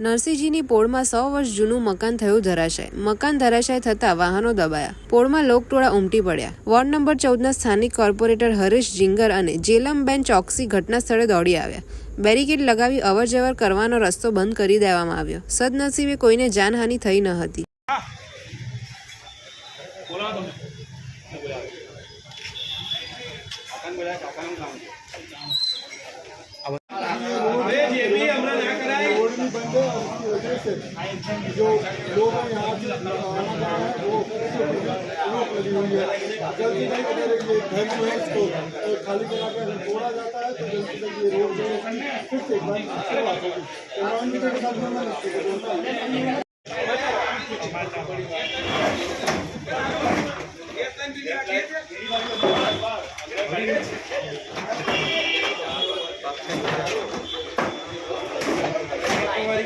નરસિંહજીની પોળમાં સો વર્ષ જૂનું મકાન થયું ધરાશાય. મકાન ધરાશાય થતાં વાહનો દબાયા. પોળમાં લોકટોળા ઉમટી પડ્યા. વોર્ડ નંબર ચૌદના સ્થાનિક કોર્પોરેટર હરીશ જિંગર અને જેલમબેન ચોકસી ઘટના સ્થળે દોડી આવ્યા. બેરિકેડ લગાવી અવરજવર કરવાનો રસ્તો બંધ કરી દેવામાં આવ્યો. સદનસીબે કોઈને જાનહાનિ થઈ ન હતી. अरे वजह से जो लोगों ने आज आना जाना है वो रोक लगी हुई है जल्दी नहीं बदलेंगे घर जो है इसको खाली कराकर छोड़ा जाता है तो जल्दी से ये रोड जो है फिर से एक बार शुरुआत होगी एनवायरमेंट के साथ मैं Thank you.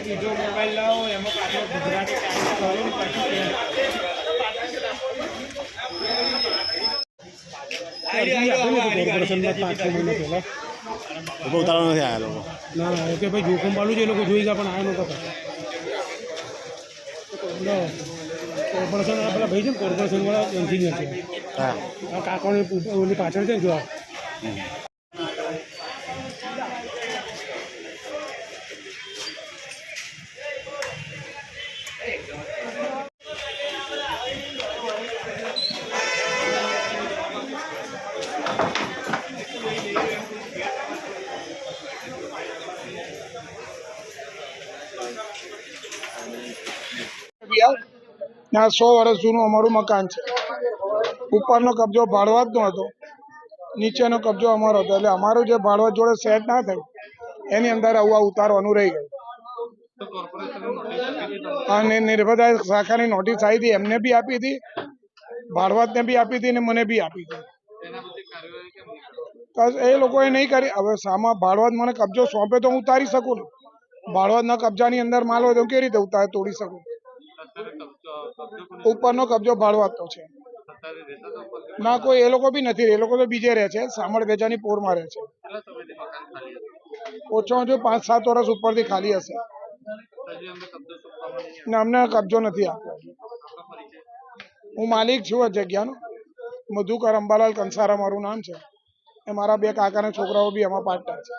બીજો મોબાઈલ લાવો એમાં પાછો ગુજરાતી કરો પછી ઉતારવા નથી આવ્યા લોકો. ના ના કે ભાઈ જોખમ વાળું છે એ લોકો જોઈ ગયા પણ આવ્યા નહોતા કોર્પોરેશન પેલા ભાઈ છે ને કોર્પોરેશન વાળા એન્જિનિયર છે. કાકોની ઓલી પાછળ છે ને આ. ત્યાં સો વર્ષ જૂનું અમારું મકાન છે. ઉપરનો કબજો ભાડવાતનો હતો. નીચેનો કબજો અમારો હતો. એટલે અમારું જે ભાડવત જોડે સેટ ના થયું, એની અંદર આવું ઉતારવાનું રહી ગયું. અને નિર્ભદા શાખાની નોટિસ આવી હતી, એમને બી આપી હતી ભાડવાતને બી આપી હતી અને મને બી આપી હતી. એ લોકોએ નહીં કરી. હવે સામા ભાડવાત મને કબજો સોંપે તો હું ઉતારી શકું ને? ભાડવતના કબજાની અંદર માલ હોય તો કેવી રીતે ઉતાર તોડી શકું? ઉપરનો કબજો ભાડવતનો છે. ના કોઈ એ લોકો બી નથી એ લોકો તો બીજે રહે છે સામળ વેચાની પોરમાં રહે છે. ઓછામાં ઓછું પાંચ સાત વર્ષ ઉપરથી ખાલી હશે. ને અમને કબજો નથી આપ્યો. હું માલિક છું આ જગ્યાનો. મધુકર અંબાલાલ કંસારા મારું નામ છે. એ મારા બે કાકાના છોકરાઓ બી એમાં પાર્ટનર છે.